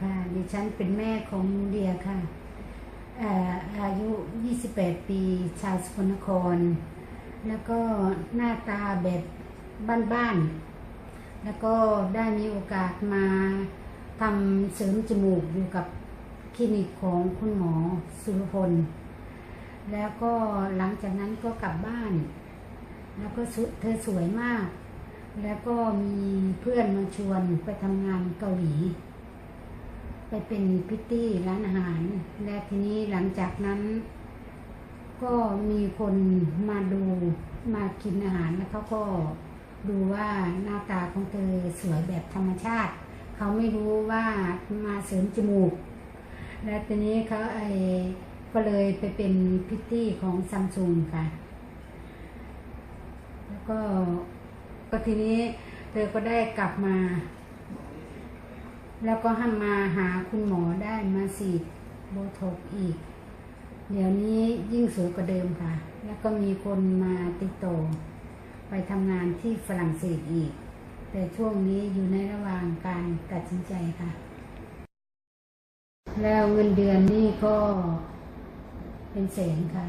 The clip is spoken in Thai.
ค่ะ ดิฉันเป็นแม่ของเดียค่ะอายุ 28 ปี ชาวสกลนคร แล้วก็หน้าตาแบบบ้านๆ แล้วก็ได้มีโอกาสมาทำเสริมจมูกอยู่กับคลินิกของคุณหมอสุรพล แล้วก็หลังจากนั้นก็กลับบ้าน แล้วก็เธอสวยมาก แล้วก็มีเพื่อนมาชวนไปทำงานเกาหลี ไปเป็นพิตตี้ร้านอาหาร และทีนี้หลังจากนั้น ก็มีคนมาดูมากินอาหารแล้วเขาก็ดูว่าหน้าตาของเธอสวยแบบธรรมชาติ เขาไม่รู้ว่ามาเสริมจมูก และทีนี้เขาไอก็เลยไปเป็นพิตตี้ของซัมซุงค่ะ แล้วก็ก็ทีนี้เธอก็ได้กลับมา แล้วก็ให้มาหาคุณหมอได้มาฉีดโบท็อกอีก เดี๋ยวนี้ยิ่งสวยกว่าเดิมค่ะ แล้วก็มีคนมาติดต่อไปทำงานที่ฝรั่งเศสอีก แต่ช่วงนี้อยู่ในระหว่างการตัดสินใจค่ะ แล้วเงินเดือนนี่ก็เป็นแสนค่ะ